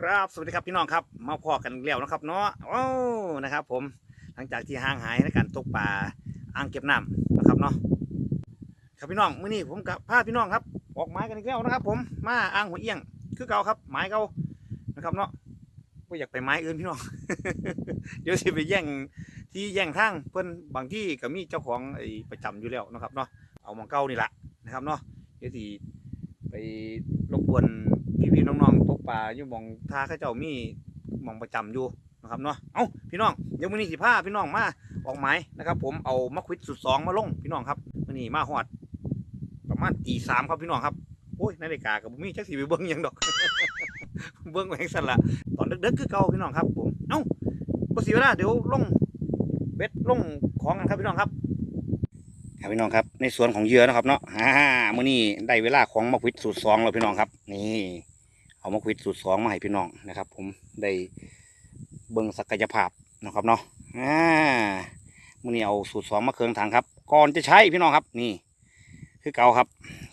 ครับสวัสดีครับพี่น้องครับมาพอกันอีกแล้วนะครับเนาะโอ้นะครับ ผมหลังจากที่ห่างหายในการตกปลาอ่างเก็บน้ำนะครับเนาะครับพี่น้องมื้อนี้ผมกับพาพี่น้องครับ ออกไม้กันอีกแล้วนะครับ ผมมาอ่างหัวเอี้ยงคือเก่าครับไม้เก่านะครับเนาะก็อยากไปไม้อื่นพี่น้อง เดี๋ยวสิไปแย่งที่แย่งทางเพิ่นบางที่ก็มีเจ้าของไอ้ประจำอยู่แล้วนะครับเนาะเอาหมองเก่านี่แหละนะครับเนาะเดี๋ยวสิไปรบกวน พี่ๆน้องๆตกปลาอยู่หมองท่าเข้าเจ้ามีหมองประจำอยู่นะครับเนาะเอ้าพี่น้องเดี๋ยวมื้อนี้สิพาพี่น้องมาออกหมายนะครับ ผมเอามะขวิดสุดสองมาลงพี่น้องครับมื้อนี้มาฮอดประมาณตีสามครับพี่น้องครับโอ้ยนาฬิกากับมีจักสิไปเบิ่งหยังดอก เบิ่งไว้ให้สั่นละตอนดึกๆคือเก่าพี่น้องครับ ผมเอ้าบ่เสียเวลาเดี๋ยวลงเบ็ดลงของกันครับพี่น้องครับ ครับพี่น้องครับในสวนของเหยื่อนะครับเนาะฮ่ามื้อนี้ได้เวลาของมะขวิดสูตรสองแล้วพี่น้องครับ นี่ เอามะขวิดสูตรสองมาให้พี่น้องนะครับ ผมได้เบิ่งศักยภาพนะครับเนาะอ่ามื้อนี้เอาสูตรสองมาเครื่องถังครับ ก่อนจะใช้พี่น้องครับนี่ คือเก่าครับ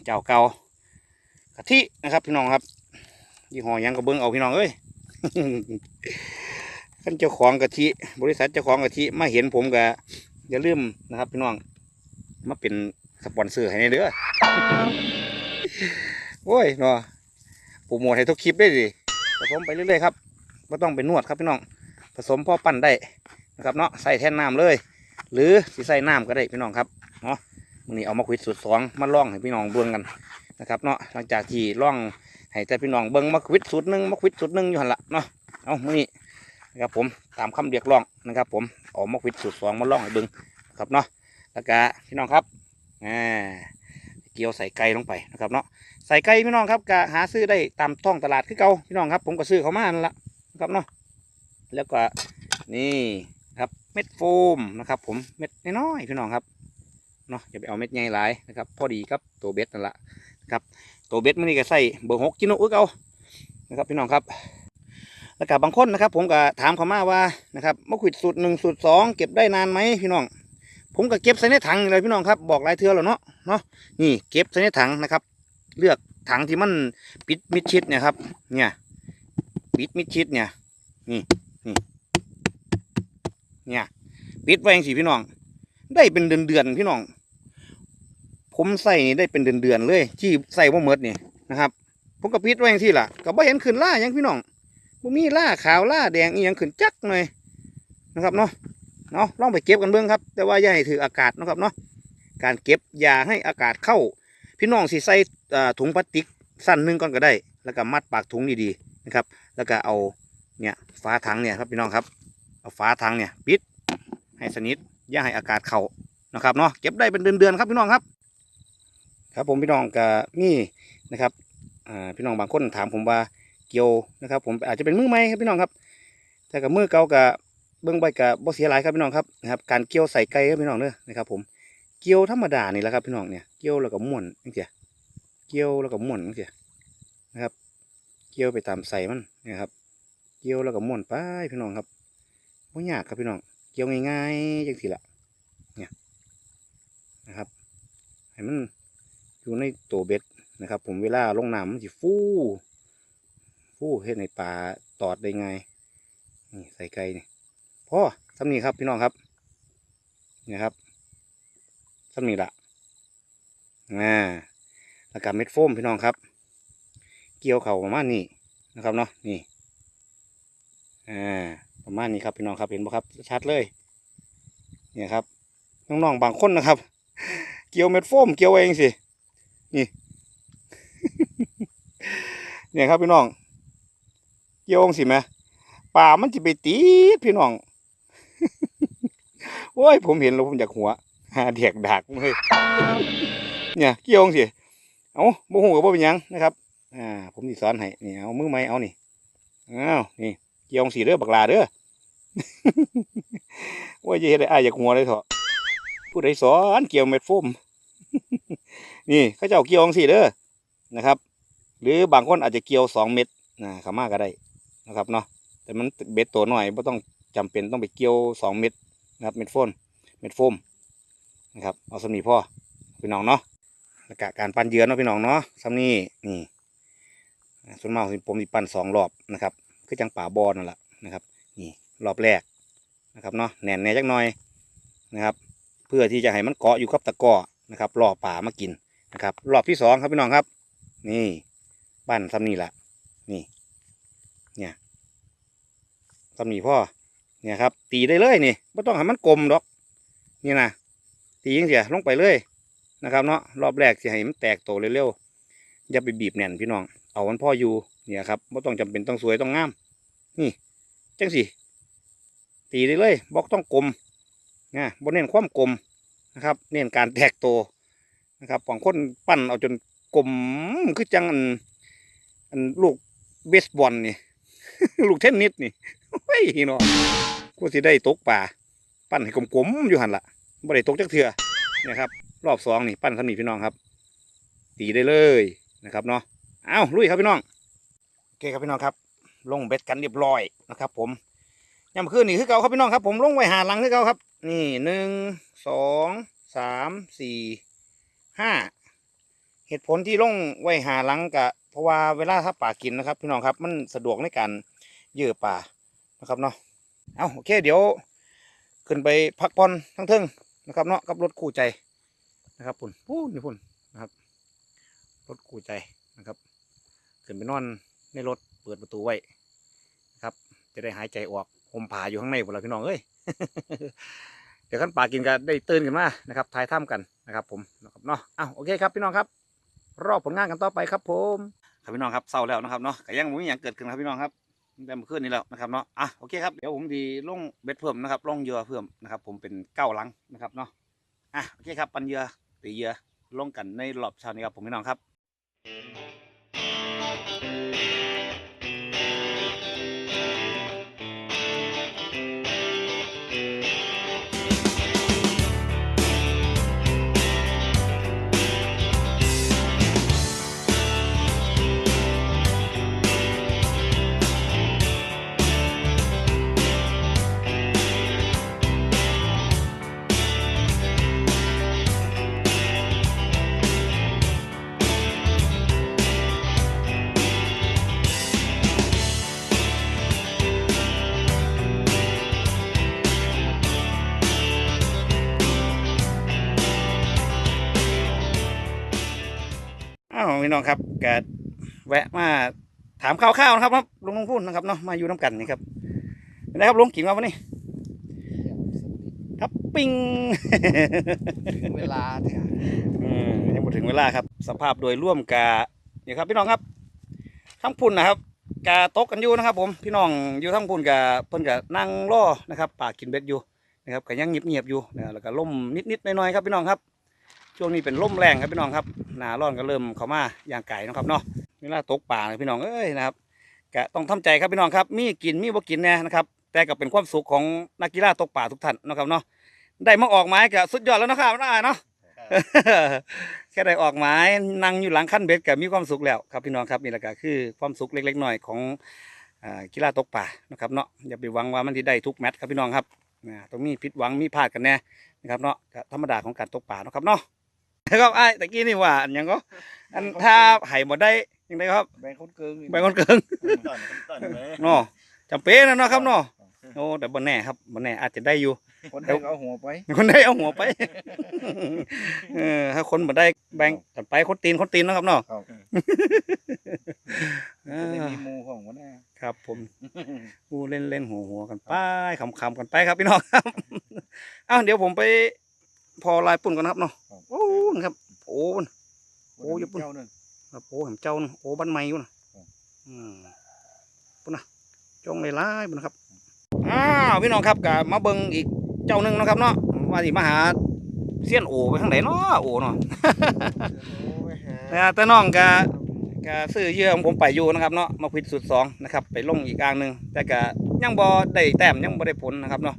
เจ้าเก่ากะทินะครับ พี่น้องครับยี่ห้อยังก็เบิ่งเอาพี่น้องเอ้ยท่านเจ้าของกะทิบริษัทเจ้าของกะทิมาเห็นผมก็อย่าลืมนะครับ พี่น้องมาเป็นสปอนเซอร์ให้ในเด้อโอ้ยเนาะ ปรโมทให้ทุกคลิปได้ดิผสมไปเรื่อยๆครับไม่ต้องเป็นนวดครับพี่น้อง ผสมพ่อปั้นได้นะครับเนาะใส่แท่นน้ำเลย หรือสใส่น้ำก็ได้พี่น้องครับเนาะวันนี้เอามาคุยสูตรสองมาล่องให้พี่น้องเบิ่งกันนะครับเนาะหลังจากที่ล่องให้แต่พี่น้องเบิ่งมาคุยสูตรหนึ่งมาคุยสูตรหนึ่งอยู่หันละเนาะเอามือนี้นะครับผมตามคำเรียกร้องนะครับ ผมเอามาคุยสูตรสองมาล่องให้เบิ่งนะครับเนาะแล้วก็พี่น้องครับอ่าเกี่ยวใส่ไก่ลงไปนะครับเนาะ ใส่ไก่พี่น้องครับก็หาซื้อได้ตามท้องตลาดคือเก่าพี่น้องครับ ผมก็ซื้อเขามานั่นละนะครับเนาะแล้วก็นี่ครับเม็ดโฟมนะครับ ผมเม็ดน้อยๆพี่น้องครับเนาะอย่าไปเอาเม็ดใหญ่หลายนะครับพอดีครับตัวเบ็ดนั่นแหละนะครับตัวเบ็ดมันนี่ก็ใส่เบอร์หกกิโลอึกเอานะครับพี่น้องครับ แล้วก็บางคนนะครับ ผมก็ถามเขามาว่านะครับมะขวิดสูตรหนึ่งสูตรสองเก็บได้นานไหมพี่น้อง ผมก็เก็บใส่ในถังเลยพี่น้องครับบอกหลายเทือแล้วเนาะเนาะนี่เก็บใส่ในถังนะครับ เลือกถังที่มันปิดมิดชิดเนี่ยครับ เนี่ยปิดมิดชิดเนี่ย นี่นี่เนี่ย ปิดไว้อย่างสิพี่น้อง ได้เป็นเดือนเดือนพี่น้อง ผมใส่นี่ได้เป็นเดือนเดือนเลยที่ใส่ว่าเมดนี่นะครับ ผมก็ปิดไว้อย่างที่ล่ะก็บ่เห็นขึ้นล่ายังพี่น้องบ่มีล่าขาวล่าแดงอีหยังขึ้นจักหน่อยนะครับเนาะเนาะลองไปเก็บกันเบื้องครับ แต่ว่าอย่าให้ถืออากาศนะครับเนาะการเก็บอย่าให้อากาศเข้า พี่น้องสิใส่ ถุงพลาสติกสั้นหนึงก่อนก็ได้ แล้วก็มัดปากถุงดีๆนะครับ แล้วก็เอาเนี่ยฝาถังเนี่ยครับพี่น้องครับ เอาฝาถังเนี่ยปิดให้สนิทอย่าให้อากาศเข้านะครับเนาะเก็บได้เป็นเดือนๆครับพี่น้องครับ ครับผมพี่น้องก็มีนะครับอ่าพี่น้องบางคนถามผมว่าเกี่ยวนะครับ ผมอาจจะเป็นมือใหมครับพี่น้องครับ แต่กับมือเก่ากับเบื้องใบกับบ่เสียหลายครับพี่น้องครับนะครับการเกี่ยวใส่ไก่ครับพี่น้องเด้อนะครับ ผมเกี่ยวธรรมดานี่แหละครับพี่น้องเนี่ยเกี่ยวแล้วก็ม้วนจังซี่ เกี่ยวแล้วก็ม้วนจังซี่นะครับ เกี่ยวไปตามใส่มันนะครับ เกี่ยวแล้วก็ม้วนไปพี่น้องครับบ่ยากครับพี่น้อง เกี่ยวง่ายๆจังซี่ล่ะเนี่ยนะครับให้มันอยู่ในตัวเบ็ดนะครับ ผมเวลาลงน้ำมันสิฟูฟูเฮ็ดให้ปลาตอดได้ไงนี่ใส่ไก่นี่พ่อสำนีครับพี่น้องครับนี่ครับสำนีละอ่า แล้วก็เม็ดโฟมพี่น้องครับ เกี่ยวเข่าประมาณนี้นะครับเนาะนี่อ่าประมาณนี้ครับพี่น้องครับเห็นไหมครับ ชัดเลยเนี่ยครับน้องๆบางคนนะครับ เกี่ยวเม็ดโฟมเกี่ยวเองสินี่เนี่ยครับพี่น้องเกี่ยวเองสิไหมป่ามันจะไปตีพี่น้องโอ้ยผมเห็นแล้วผมอยากหัวหาเด็กดักเลยเนี่ยเกี่ยวจั่งสิ เอาโมโหกับบ่เป็นยังนะครับ อ่า ผมสิสอนให้นี่เอามือไม้เอานี่อ้าวนี่เกี่ยวสิเด้อบักลาเด้อโอ้ยจะเห็นได้อายอยากหัวเลยเถอะผู้ใดสอนเกี่ยวเม็ดโฟมนี่เขาเจ้าเกี่ยวสิเด้อนะครับ หรือบางคนอาจจะเกี่ยวสองเม็ดนะขามาก็ได้นะครับเนาะแต่มันเบ็ดตัวหน่อยไม่ต้องจำเป็นต้องไปเกี่ยวสองเม็ดนะครับเม็ดโฟมเม็ดโฟมนะครับเอาสำนีพ่อพี่น้องเนาะ แล้วก็การปั่นเยื่อเนาะพี่น้องเนาะสำนีนี่ส่วนมากผมสิปั่นสองรอบนะครับคือจังป่าบอนั่นแหละนะครับ นี่รอบแรกนะครับเนาะแหน่นแน่จักหน่อยนะครับ เพื่อที่จะให้มันเกาะอยู่กับตะกร้อนะครับรอป่ามากินนะครับ รอบที่สองครับพี่น้องครับ นี่บ้นซ้ำนี่แหละนี่ เนี่ยซ้ำนี่พ่อเนี่ยครับ ตีได้เลยนี่ไม่ต้องให้มันกลมดอก นี่นะตียิงเสียลงไปเลย นะครับเนาะรอบแรกสิให้มันแตกโตเร็วๆอย่าไปบีบแน่นพี่น้อง เอามันพ่ออยู่เนี่ยครับไม่ต้องจำเป็นต้องสวยต้องงาม นี่จังสิตีได้เลยบล็อกต้องกลมนะบนเน้นความกลมนะครับ เน้นการแตกโตนะครับบางคนปั้นเอาจนกลมคือจังอันอันลูกเบสบอลนี่ลูกเทนนิสนี่เฮ้ยเนาะกูสิได้ตกป่า ปั้นให้กลมๆอยู่หันละบ่ได้ตกจักเถื่อเนี่ยครับ รอบสองนี่ปั้นสำนีพี่น้องครับ ตีได้เลยนะครับเนาะเอาลุยครับพี่น้องโอเคครับพี่น้องครับ ลงเบ็ดกันเรียบร้อยนะครับ ผมยามคืนนี่คือเก่าครับพี่น้องครับ ผมลงไว้หาหลังคือเก่าครับ นี่หนึ่งสองสามสี่ห้าเหตุผลที่ลงไว้หาหลังกะเพราะว่าเวลาถ้าป่ากินนะครับ พี่น้องครับมันสะดวกในการเยื่อป่านะครับเนาะเอาโอเคเดี๋ยว ขึ้นไปพักผ่อนทั้งเทิงนะครับเนาะกับรถคู่ใจ นะครับพุ่นพูนนี่พุ่นนะครับ รถคู่ใจนะครับขึ้นไปนอนในรถเปิดประตูไว้นะครับ จะได้หายใจออกหมผาอยู่ข้างในพวกเราพี่น้องเอ้ยเดี๋ยวขั้นป่ากินกันได้ตื่นกันมานะครับทายถ้ำกันนะครับผมนะครับเนาะอ้าวโอเคครับพี่น้องครับ รอบผลงานกันต่อไปครับ ผมครับพี่น้องครับเศร้าแล้วนะครับเนาะก็ยังมีอย่างเกิดขึ้นครับพี่น้องครับได้เมื่อคืนนี้แล้วนะครับเนาะอะโอเคครับเดี๋ยวผมดีลงเบ็ดเพิ่มนะครับลงเยือเพิ่มนะครับ ผมเป็นเก้าหลังนะครับเนาะอะโอเคครับปันเยือ ตีเยื่อลงกันในรอบเช้านี้ครับผมพี่น้องครับ น้องครับก็แวะมาถามข่าวๆนะครับครับลุงลุงพูดนะครับเนาะมาอยู่น้ำกันนี่ครับเป็นไงครับลุงกินมาวันนี้ครับปิ้งถึงเวลาเนี่ยอืมยังไม่ถึงเวลาครับ สภาพโดยร่วมกาเนี่ยครับพี่น้องครับทั้งพุ่นนะครับกาตกกันอยู่นะครับ ผมพี่น้องอยู่ทั้งพุ่นกาเพิ่นกานั่งรอนะครับป่ากินเบ็ดอยู่นะครับก็ยังเงียบๆอยู่นะแล้วก็ล่มนิดๆหน่อยๆครับพี่น้องครับ ช่วงนี้เป็นล่มแรงครับพี่น้องครับหนาร้อนก็เริ่มเข้ามาอย่างไก่นะครับเนาะเวลาตกป่านะพี่น้องเอ้ยนะครับก็ต้องทำใจครับพี่น้องครับ มีกินมีบ่กินแน่นะครับแต่ก็เป็นความสุขของนักกีฬาตกป่าทุกท่านนะครับเนาะได้มาออกไม้ก็สุดยอดแล้วเนาะครับน้าเนาะแค่ได้ออกหมายนั่งอยู่หลังขั้นเบ็ดก็มีความสุขแล้วครับพี่น้องครับนี่แหละก็คือความสุขเล็กๆหน้อยของกีฬาตกป่านะครับเนาะอย่าไปหวังว่ามันที่ได้ทุกแมตช์ครับพี่น้องครับต้องมีผิดหวังมีพลาดกันแน่นะครับเนาะธรรมดาของการตกป่านะครับเนาะ ครับไอ้ตะกี้นี่ว่าอันหยังก็อันถ้าไห่บ่ได้ยังไงครับแบ่งคนเกิงใบคนเกิงต้นต้นเลยเนาะจำเป็นนะเนาะครับเนาะโอ้แต่บ่แน่ครับบ่แน่อาจจะได้อยู่ คนเดียวเอาหัวไป คนได้เอาหัวไปเออถ้าคนบ่ได้แบ่งกันไปคนตีนคนตีนเนาะครับเนาะครับเอจะได้อมีหมูของมันนะครับ ผมกูเล่นเล่นหัวหัวกันไปขำๆกันไปครับพี่น้องครับ อ้าวเดี๋ยวผมไป พอลายปุ่นก่อนนะครับเนาะโอ้นะครับโอ้มันโอ้ยญี่ปุ่นเจ้าหนึ่งครับโอ้แหมเจ้านะโอ้บ้านไม้อยู่นะอืมปุ่นนะจ้องเลยล่ปุ่นนะครับอ้าวพี่น้องครับกับมาเบิ่งอีกเจ้าหนึ่งเนาะครับเนาะว่าสิมาหาเสี้ยนโอไปทางไหนเนาะโอเนาะแต่แต่น้องกะกะซื้อเหยื่อของผมไปอยู่นะครับเนาะมาพิดสุดสองนะครับ ไปลงอีกอ่างหนึ่งแต่กะยังบ่ได้แต้มยังบ่ได้ผลนะครับเนาะ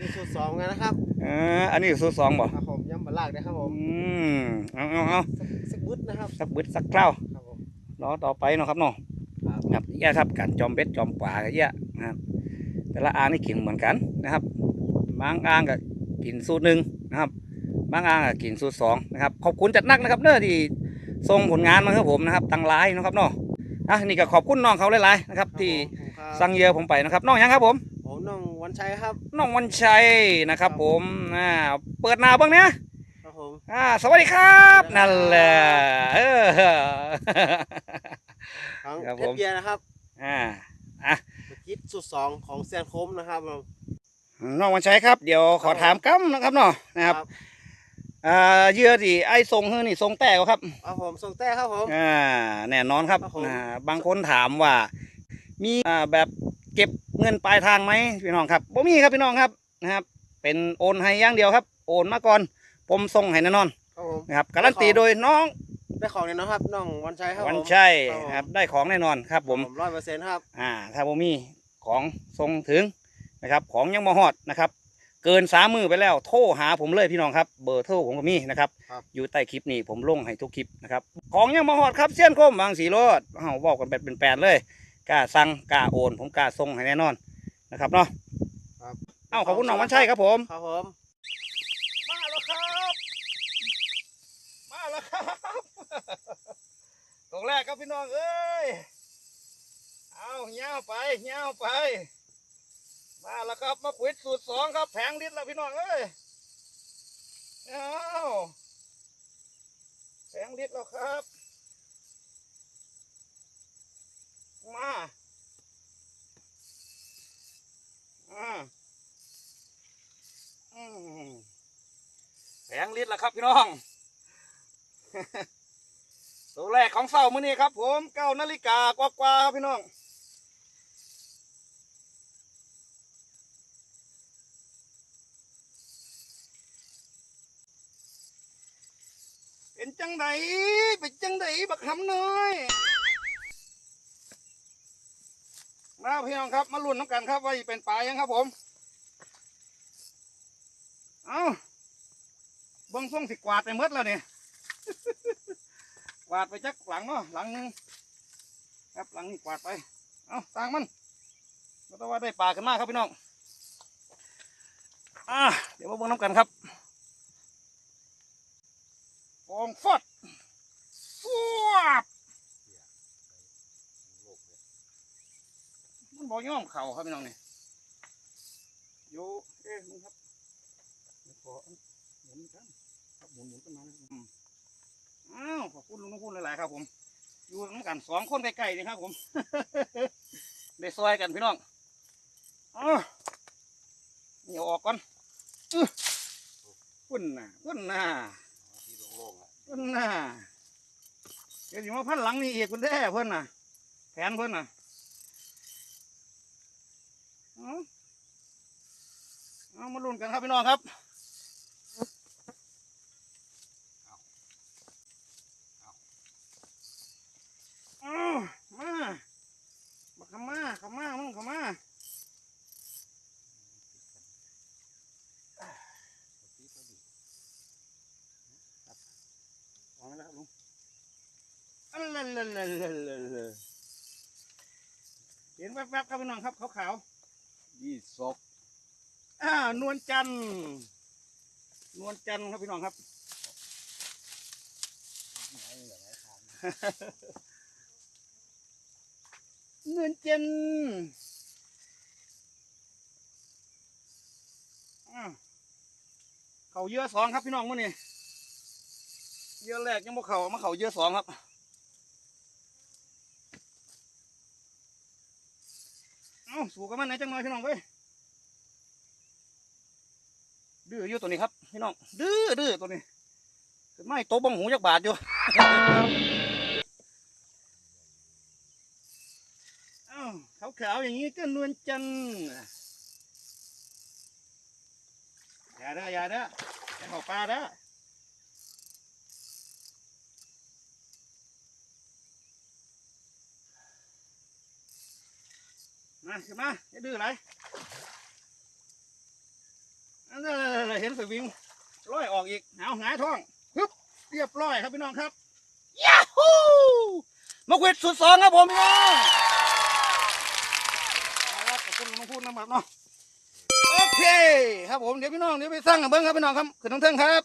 มีสูตรสองกันนะครับเอออันนี้สุดสองบ่ครับผมย่ำบะลากนะครับผมอืมเอาเอาเอาสักสักบึดนะครับสักบึดสักคราวครับผมรอต่อไปเนาะครับเนาะครับครับแย่ครับการจอมเบ็ดจอมป่าก็แย่นะครับ แต่ละอ่างนี่กินเหมือนกันนะครับบางอ่างก็กินสูตรหนึ่งนะครับบางอ่างก็กินสูตรสองนะครับขอบคุณจัดนักนะครับเด้อที่ส่งผลงานมาให้ผมนะครับตั้งไลน์นาะครับเนาะอะนี่ก็ขอบคุณน้องเขาหลายๆนะครับ ที่ครับสั่งเหยื่อผมไปนะครับน้องหยังครับผมผมน้อง วันชัยครับน้องวันชัยนะครับผมอ่าเปิดหน้าเบ้างเนี้ยครับผมอ่าสวัสดีครับนั่นแหละเออทั้งครับเพผชมรเบียร์นะครับอ่าอะสกิดสุดสองของเซียนคมนะครับผมน้องวันชัยครับ เดี๋ยวขอถามกันะครับเนาะนะครับอ่าเหยื่อที่ไอ้ทรงเฮ้อนี่ทรงแต่ก็ครับครับผมส่งแต่ครับผมอ่าแน่นอนครับครับผมอ่าบางคนถามว่า มีอ่าแบบเก็บ เงินปลายทางไหมพี่น้องครับบ่มีครับพี่น้องครับนะครับ เป็นโอนให้อย่างเดียวครับ โอนมาก่อน ผมส่งให้แน่นอนครับผมนะครับการันตีโดยน้องได้ของเนี่ยนะครับน้องวันชัยครับวันผมชัยครับผมนะครับได้ของแน่นอนครับผมร้อยเปอร์เซ็นต์ครับอ่าถ้าบ่มีของส่งถึงนะครับ ของยังมาฮอดนะครับเกินสามมือไปแล้วโทรหาผมเลยพี่น้องครับ เบอร์โทรผมก็มีนะครับครับอยู่ใต้คลิปนี้ผมลงให้ทุกคลิปนะครับ ของยังมาฮอดครับเส้นคมบางสีโรดเฮาบอกกันแบบเป็นแปลนเลย กล้าสั่งกล้าโอนผมกล้าส่งให้แน่นอนนะครับเนาะครับเอ้าขอบคุณน้องวันชัยครับผม ครับผมมาแล้วครับ มาแล้วครับตรงแรกครับพี่น้องเอ้ยเอาเงี้ยวไปเงี้ยวไป มาแล้วครับมาขวิดสูตรสองครับแผงลิตรแล้วพี่น้องเอ้ยเอาแผงลิตรแล้วครับ มาอ่าอืม แผง ลิตรล้วครับพี่น้องตัวแรกของเสาร์มื้อนี้ครับผมเก้านาฬิกากว่าๆครับพี่น้องเป็นจังไดเป็นจังไดบักหำน้อยมาพี่น้องครับมาลุ้นน้ำกันครับว่าเป็นปลายังครับผม เอาเบิ้งส่งสิกวาดไปหมดแล้วเนี่ยกวาดไปจักหลังเนาะหลังหนึงครับหลังนี้กวาดไปเอาตางมันก็ต้องว่าได้ปลากันมากครับพี่น้องอ่าเดี๋ยวมาเบิ้งน้ำกันครับฟองฟอดฟวบมันบ่ย่อมเข่าครับพี่น้องนี่อยู่เอ๊ะมึงครับเดี๋ยวขอหมุนกันครับ หมุนหมุนต้นม้นะครับอืมอ้าวขอบคุณลุงนุคุณหลายๆครับ ผม อยู่น้ำกันสองคนใกล้ๆนี่ครับ ผมได้ซอยกันพี่น้องอ๋อเหนียวออกก่อนวุ่นน่ะพุ่นน่ะวุ่นน่ะเดี๋ยวสิมาพันหลังนี่อีกคุณแท้เพิ่อนน่ะ แผนเพิ่อนน่ะเอาเอามาลุ้นกันครับพี่น้องครับ อามาบักขมาขมามึงขมาวางแล้วครับลุงอันละละละละละละเห็นแวบๆครับพี่น้องครับขาวยี่สกๆอ่านวลจันทร์นวลจันทร์ครับพี่น้องครับเงินเจนอ้าว เงินเจนเขาเยอะสองครับพี่น้องมื่อนี้เยอะแรกยังบ่เขามาเขาเยอะสองครับเอ้าสู่กันมันไหนจังหน่อยพี่น้องเว้ยดื้ออยู่ตัวนี้ครับพี่น้องดื้อดื้อตัวนี้ไม่โตบังหูจักบาทอยู่ อ้าว ขาวๆอย่างนี้ก็นวลจันทร์อย่าเด้ออย่าเด้ออย่าเข้าป่าเด้อมาขึ้นมาอย่าดื้อไรอันนั้นเห็นสวิงร้อยออกอีกเอาหงายท้องฮึบเรียบร้อยครับพี่น้องครับยาฮูมาเวทสุดสองครับผมพี่น้อง เอาละขอบคุณ น้องพูดนะครับเนาะโอเคครับผมเดี๋ยวพี่น้องเดี๋ยวไปสร้างกันเบิ้งครับพี่น้องครับขึ้นทางเทิงครับ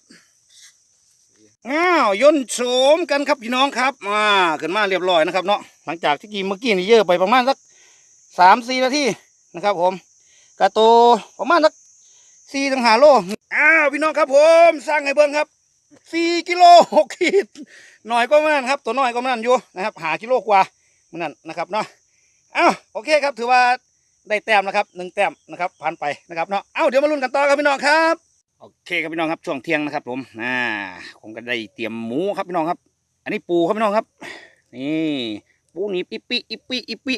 อ้าวย่นโฉมกันครับพี่น้องครับมาขึ้นมาเรียบร้อยนะครับเนาะหลังจากที่กี้เมื่อกี้นี่เยอะไปประมาณสักสามสี่นาทีนะครับ ผมกระโตประมาณสักสี่ถึงห้าโลอ้าวพี่น้องครับผมสร้างให้เบิ้งครับสี่กิโลหกขีดหน่อยก็มันครับ ตัวน้อยก็มันอยู่นะครับหากิโลกว่ามันนั่นนะครับเนาะอ้าวโอเคครับถือว่า ได้แต้มนะครับหนึ่งแต้มนะครับผ่านไปนะครับเนาะเอ้าเดี๋ยวมาลุ้นกันต่อครับพี่น้องครับโอเคครับพี่น้องครับช่วงเที่ยงนะครับ ผมอ่าผมก็ได้เตรียมหมูครับพี่น้องครับ อันนี้ปูครับพี่น้องครับนี่ปูนีบอิปปิอิปปิอิปปิ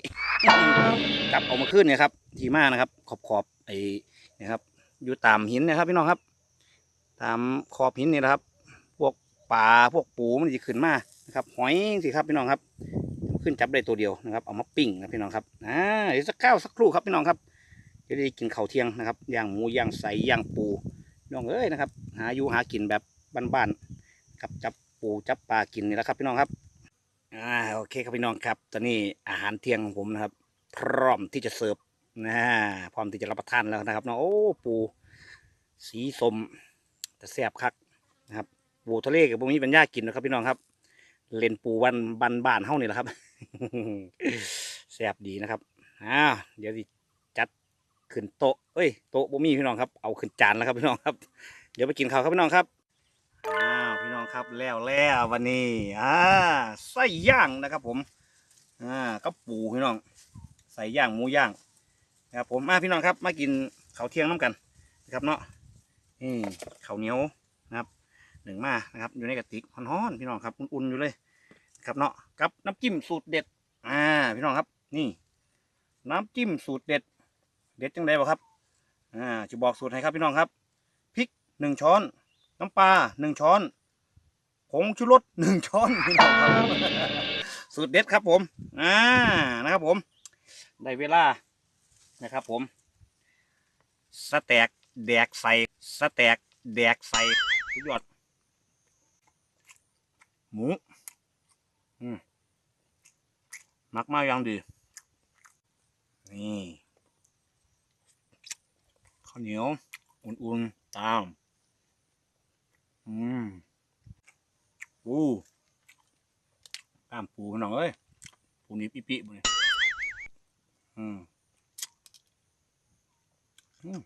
จับเอามาขึ้นเนี่ยครับทีมานะครับ ขอบขอบไอ้นี่ครับ อยู่ตามหินนะครับ พี่น้องครับ ตามขอบหินนี่นะครับ พวกปลาพวกปูมันจะขึ้นมานะครับ หอยสิครับพี่น้องครับ ขึ้นจับได้ตัวเดียวนะครับเอามาปิ้งนะพี่น้องครับอ่าเดี๋ยวสักข้าวสักครู่ครับพี่น้องครับจะได้กินข้าวเที่ยงนะครับย่างหมูย่างใสย่างปูน้องเอ้ยนะครับ หาอยู่หากินแบบบ้านๆครับจับปูจับปลากินนี่แหละครับพี่น้องครับอ่าโอเคครับพี่น้องครับ ตอนนี้อาหารเที่ยงของผมนะครับ พร้อมที่จะเสิร์ฟนะพร้อมที่จะรับประทานแล้วนะครับเนาะโอ้ปูสีสมแต่แซ่บคักนะครับปูทะเลกับพวกนี้เป็นยากกินนะครับพี่น้องครับ เล่นปูวันบันบ้านเฮานี่แหละครับ แซ่บดีนะครับอ่าเดี๋ยวสิจัดขึ้นโต๊ะเอ้ยโต๊ะบ่มีพี่น้องครับเอาขึ้นจานแล้วครับพี่น้องครับ เดี๋ยวไปกินข้าวครับพี่น้องครับอ้าวพี่น้องครับแล้วแล้ววันนี้อ่าไส้ย่างนะครับ ผมอ่าก็ปูพี่น้องใส่ย่างหมูย่างนะครับผมมาพี่น้องครับมากินข้าวเที่ยงน้ำกันนะครับเนาะนี่ข้าวเหนียวนะครับหนึ่งมานะครับอยู่ในกระติกฮ้อนๆพี่น้องครับอุ่นๆอยู่เลยนะครับเนาะ กับน้ำจิ้มสูตรเด็ด อ่า พี่น้องครับ นี่ น้ำจิ้มสูตรเด็ด เด็ดจังไดบ่ครับ อ่าจะบอกสูตรให้ครับพี่น้องครับพริกหนึ่งช้อน น้ำปลาหนึ่งช้อนผงชูรสหนึ่งช้อนพี่น้องครับสูตรเด็ดครับผม อ่า นะครับผม ได้เวลา นะครับผม สแต็กแดกใส่ สแต็กแดกใส่สุดยอด หมูอืมห มักมาอย่างดี นี่ข้าวเหนียว อุ่นๆ ตาม อืมปูตามปูพี่น้องเอ้ยปูนี้ปิปิบเนี่ยอืมอืม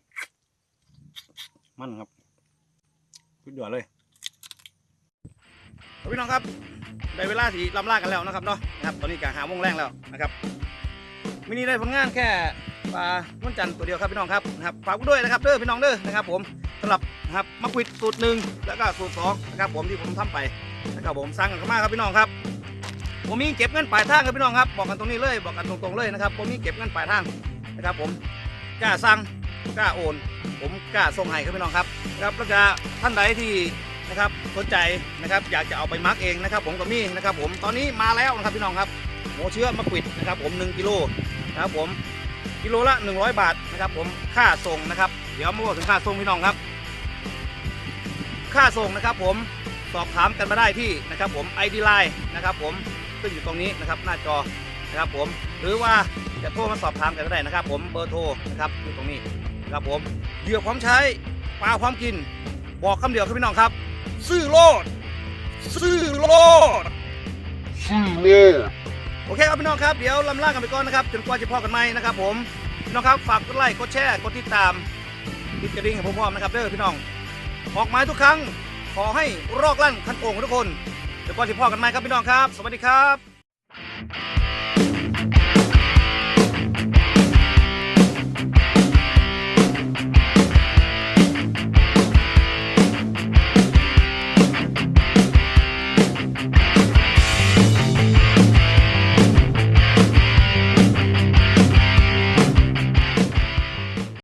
มันครับสุดยอดเลยพี่น้องครับ ได้เวลาที่ลำลากันแล้วนะครับเนาะนะครับ ตอนนี้กะหาโมงแรงแล้วนะครับมินิได้ผลงานแค่ปลาล้วนจันทร์ตัวเดียวครับพี่น้องครับนะครับฝากด้วยนะครับเด้อพี่น้องเด้อนะครับ ผมสำหรับนะครับมะขวิดสูตรหนึ่งแล้วก็สูตรสองนะครับ ผมที่ผมทำไปนะครับผมสั่งกันเข้ามาครับพี่น้องครับผมมีเก็บเงินปลายทางครับพี่น้องครับบอกกันตรงนี้เลยบอกกันตรงๆเลยนะครับผมมีเก็บเงินปลายทางนะครับ ผมกล้าสั่งกล้าโอน ผมกล้าส่งให้ครับพี่น้องครับครับแล้วก็ท่านใดที่ นะครับสนใจนะครับอยากจะเอาไปมักเองนะครับ ผมก็มีนะครับ ผมตอนนี้มาแล้วนะครับพี่น้องครับหมูเชื้อมะขวิดนะครับ ผม1กิโลนะครับผมกิโลละ 100 บาทนะครับ ผมค่าส่งนะครับ เดี๋ยวมาบอกถึงค่าส่งพี่น้องครับ ค่าส่งนะครับ ผมสอบถามกันมาได้ที่นะครับ ผม ID Line นะครับ ผมขึ้นอยู่ตรงนี้นะครับหน้าจอนะครับ ผมหรือว่าจะโทรมาสอบถามกันก็ได้นะครับ ผมเบอร์โทรนะครับอยู่ตรงนี้นะครับผมเหยื่อพร้อมใช้ปลาพร้อมกิน บอกคำเดียวครับพี่น้องครับ ซื้อโลดซื้อโลดโอเคครับพี่น้องครับเดี๋ยวลำลากันไปก่อนนะครับจนกว่าจะพอกันไหมนะครับ ผมพี่น้องครับฝากกดไลค์กดแชร์กดติดตามติดกระดิ่งให้ผมพร้อมนะครับเด้อพี่น้องออกไม้ทุกครั้ง ขอให้รอกลั่นคันโอ่งทุกคนจนกว่าจะพอกันไหมครับพี่น้องครับ สวัสดีครับ